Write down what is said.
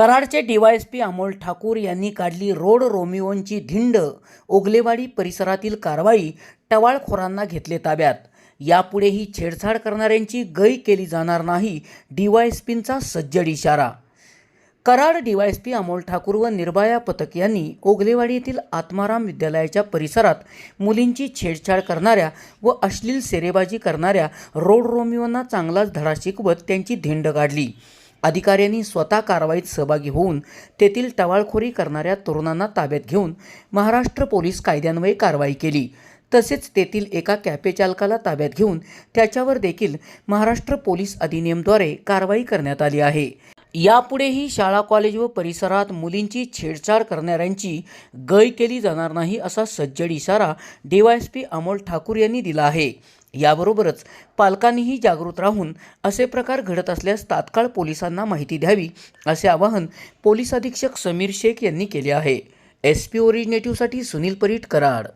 कराडचे DySP Amol Thakur यांनी काढली road रोमिओंची धिंड. ओगलेवाडी परिसरातील कारवाई टवाळखोरांना घेतले ताब्यात. यापुढेही छेडछाड करणाऱ्यांची गय केली जाणार नाही डीवायएसपींचा सज्जड इशारा. कराड डीवायएसपी अमोल ठाकूर व निर्भया पथक यांनी ओगलेवाडी येथील आत्माराम विद्यालयाच्या परिसरात मुलींची छेडछाड करणाऱ्या व अश्लील सेरेबाजी करणाऱ्या रोड रोमिओंना चांगलाच धडा शिकवत त्यांची धिंड काढली. अधिकाऱ्यांनी स्वतः कारवाईत सहभागी होऊन तेथील टवाळखोरी करणाऱ्या तरुणांना ताब्यात घेऊन महाराष्ट्र पोलीस कायद्यान्वये कारवाई केली. तसेच तेथील एका कॅफे चालकाला ताब्यात घेऊन त्याच्यावर देखील महाराष्ट्र पोलीस अधिनियमद्वारे कारवाई करण्यात आली आहे. यापुढेही शाळा कॉलेज व परिसरात मुलींची छेडछाड करणाऱ्यांची गय केली जाणार नाही असा सज्जड इशारा डीवायएसपी अमोल ठाकूर यांनी दिला आहे. याबरोबरच पालकांनीही जागृत राहून असे प्रकार घडत असल्यास तात्काळ पोलिसांना माहिती द्यावी असे आवाहन पोलीस अधीक्षक समीर शेख यांनी केले आहे. एस पी ओरिजिनेटिव्हसाठी सुनील परीट कराड.